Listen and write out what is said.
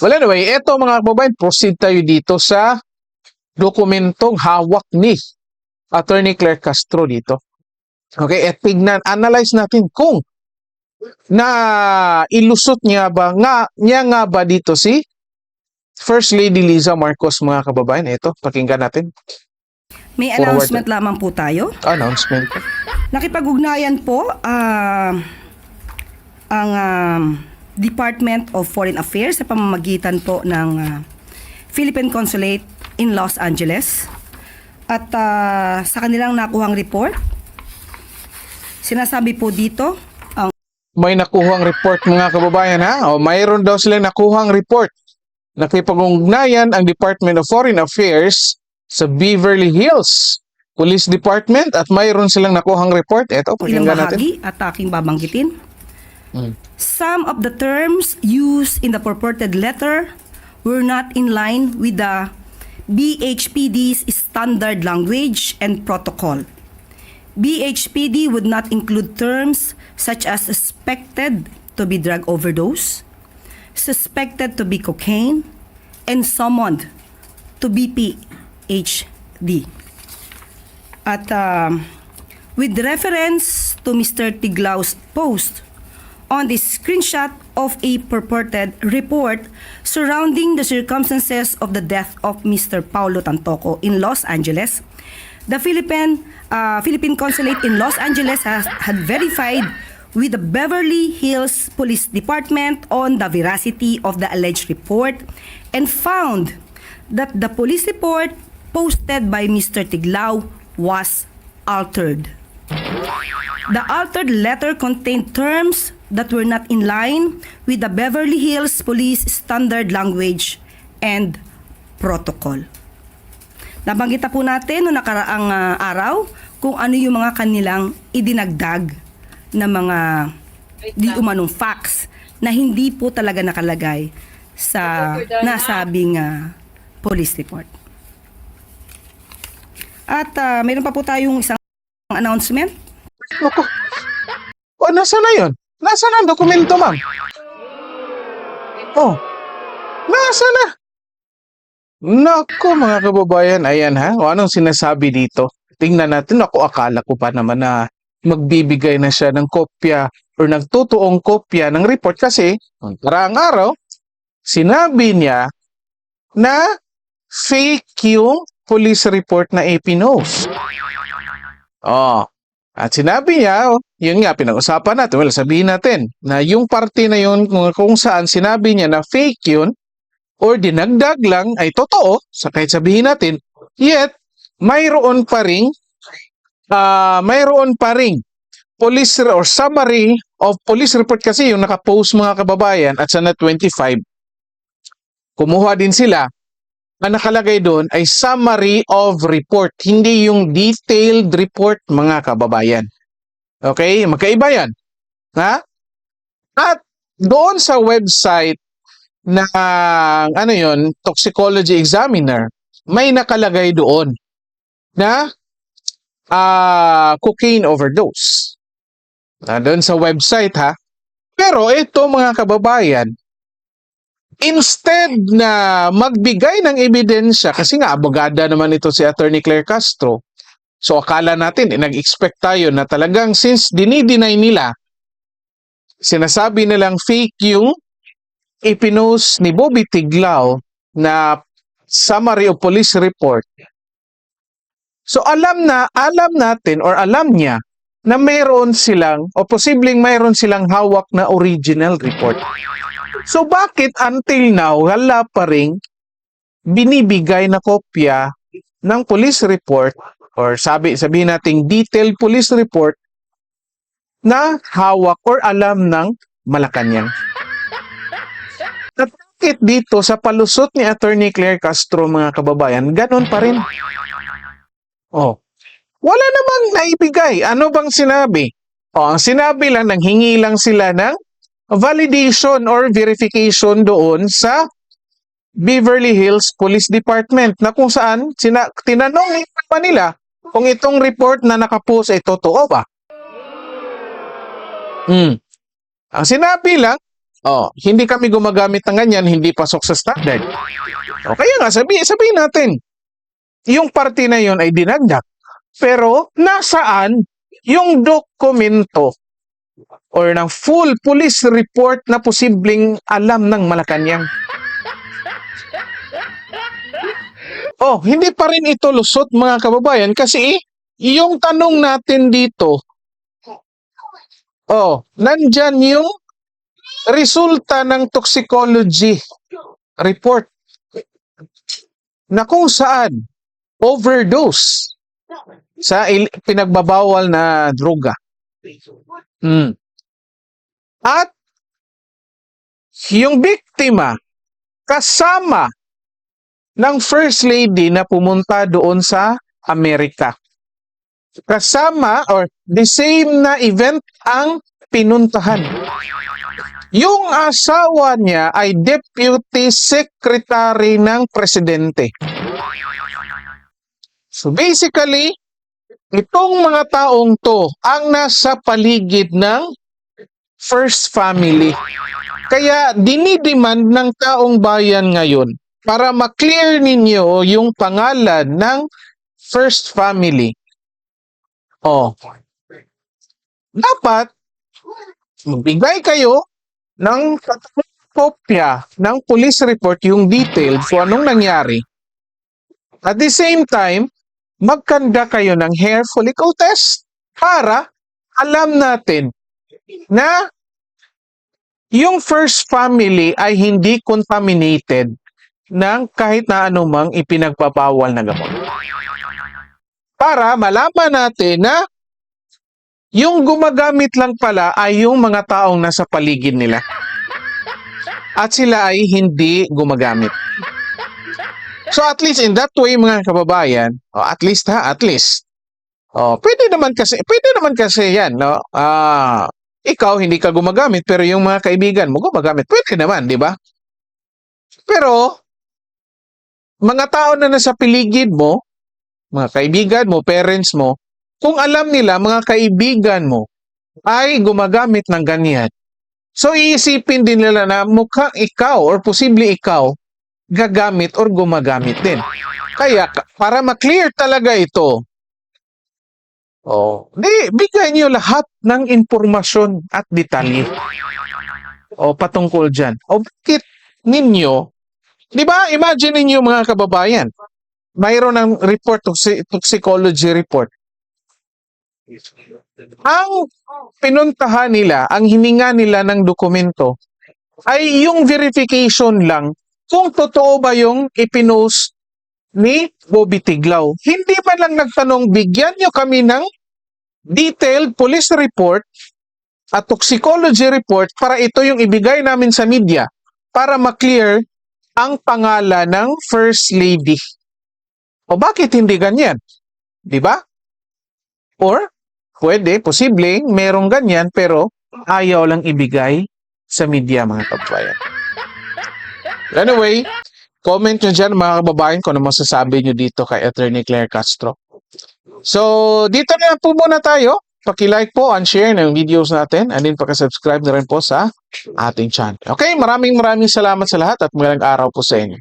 Well, anyway, eto mga kababayan, proceed tayo dito sa dokumentong hawak ni Attorney Claire Castro dito. Okay, at tignan, analyze natin kung na ilusot niya ba, nga, niya nga ba dito si First Lady Liza Marcos mga kababayan. Ito, pakinggan natin. May Forward. announcement lamang po tayo. Announcement. Nakipag-ugnayan po ah, ang ah, Department of Foreign Affairs sa pamamagitan po ng ah, Philippine Consulate in Los Angeles. At ah, sa kanilang nakuhang report, sinasabi po dito, ang May nakuhang report mga kababayan ha. O mayroon daw silang nakuhang report. Nakipag-ugnayan ang Department of Foreign Affairs sa Beverly Hills Police Department at mayroon silang nakuhang report. Ito, ilang pakinggan natin. bahagi at aking babanggitin. Mm. Some of the terms used in the purported letter were not in line with the BHPD's standard language and protocol. BHPD would not include terms such as suspected to be drug overdose, suspected to be cocaine, and summoned to BPHD. At um, with reference to Mr. Tiglau's post on the screenshot of a purported report surrounding the circumstances of the death of Mr. Paulo Tantoco in Los Angeles, the Philippine uh, Philippine Consulate in Los Angeles has had verified with the Beverly Hills Police Department on the veracity of the alleged report and found that the police report posted by Mr. Tiglao was altered. The altered letter contained terms that were not in line with the Beverly Hills Police standard language and protocol. Nabanggit na po natin noong nakaraang ah, araw kung ano yung mga kanilang idinagdag na mga di umanong facts na hindi po talaga nakalagay sa nasabing ah, police report. At ah, mayroon pa po tayong isang announcement. Naku. O, nasa na yun? Nasa na ang dokumento, ma'am? Oh, nasa na? Naku, mga kababayan, ayan ha. O anong sinasabi dito? Tingnan natin. Ako, akala ko pa naman na magbibigay na siya ng kopya or nagtutuong kopya ng report kasi noong karaang araw, sinabi niya na fake yung police report na AP knows. Oh, at sinabi niya, oh, yun nga, pinag-usapan natin, well, sabihin natin, na yung parte na yun, kung, kung saan sinabi niya na fake yun, or dinagdag lang, ay totoo, sa kahit sabihin natin, yet, mayroon pa ring, ah, mayroon pa ring, police or summary of police report kasi yung nakapost mga kababayan at sa net 25, kumuha din sila, ang nakalagay doon ay summary of report, hindi yung detailed report mga kababayan. Okay? Magkaiba yan. Ha? At doon sa website ng ano yon toxicology examiner, may nakalagay doon na ah cocaine overdose. Na doon sa website ha. Pero ito mga kababayan, instead na magbigay ng ebidensya, kasi nga abogada naman ito si Attorney Claire Castro, so akala natin, eh, nag-expect tayo na talagang since dinideny nila, sinasabi nilang fake yung ipinost ni Bobby Tiglao na summary of police report. So alam na, alam natin or alam niya na mayroon silang o posibleng mayroon silang hawak na original report. So bakit until now wala pa ring binibigay na kopya ng police report or sabi sabihin nating detailed police report na hawak or alam ng Malacanang. At bakit dito sa palusot ni Attorney Claire Castro mga kababayan, ganun pa rin. Oh. Wala namang naibigay. Ano bang sinabi? Oh, ang sinabi lang, nanghingi lang sila ng validation or verification doon sa Beverly Hills Police Department na kung saan sina, tinanong pa nila kung itong report na nakapost ay totoo ba. Hmm. Ang sinabi lang, Oh, hindi kami gumagamit ng ganyan, hindi pasok sa standard. O kaya nga, sabi, sabihin natin, yung party na yun ay dinagdak. Pero, nasaan yung dokumento or ng full police report na posibleng alam ng Malacanang? Oh, hindi pa rin ito lusot mga kababayan kasi yung tanong natin dito, oh, nandyan yung resulta ng toxicology report na kung saan overdose sa pinagbabawal na droga. Mm. At yung biktima kasama ng first lady na pumunta doon sa Amerika. Kasama or the same na event ang pinuntahan. Yung asawa niya ay deputy secretary ng presidente. So basically, itong mga taong to ang nasa paligid ng first family. Kaya dinidemand ng taong bayan ngayon para ma-clear ninyo yung pangalan ng first family. Oh. Dapat magbigay kayo ng kopya ng police report yung detailed kung anong nangyari. At the same time, magkanda kayo ng hair follicle test para alam natin na yung first family ay hindi contaminated ng kahit na anumang ipinagbabawal na gamot. Para malaman natin na yung gumagamit lang pala ay yung mga taong nasa paligid nila. At sila ay hindi gumagamit. So at least in that way mga kababayan, oh, at least ha, at least. Oh, pwede naman kasi, pwede naman kasi 'yan, no? Ah, ikaw hindi ka gumagamit pero yung mga kaibigan mo gumagamit. Pwede naman, di ba? Pero mga tao na nasa paligid mo, mga kaibigan mo, parents mo, kung alam nila mga kaibigan mo ay gumagamit ng ganyan. So iisipin din nila na mukhang ikaw or posible ikaw gagamit or gumagamit din. Kaya ka- para ma-clear talaga ito, oh, di bigay niyo lahat ng impormasyon at detalye. O patungkol diyan. O bakit ninyo, 'di ba? Imagine ninyo mga kababayan, mayroon ng report toxi- toxicology report. Ang pinuntahan nila, ang hininga nila ng dokumento ay yung verification lang kung totoo ba yung ipinost ni Bobby Tiglaw. Hindi man lang nagtanong, bigyan nyo kami ng detailed police report at toxicology report para ito yung ibigay namin sa media para ma-clear ang pangalan ng First Lady. O bakit hindi ganyan? Di ba? Or, pwede, posibleng merong ganyan pero ayaw lang ibigay sa media mga kababayan. Anyway, comment nyo dyan mga kababayan kung ano masasabi nyo dito kay Attorney Claire Castro. So, dito na po muna tayo. Paki-like po and share ng videos natin and then paki-subscribe na rin po sa ating channel. Okay, maraming maraming salamat sa lahat at magandang araw po sa inyo.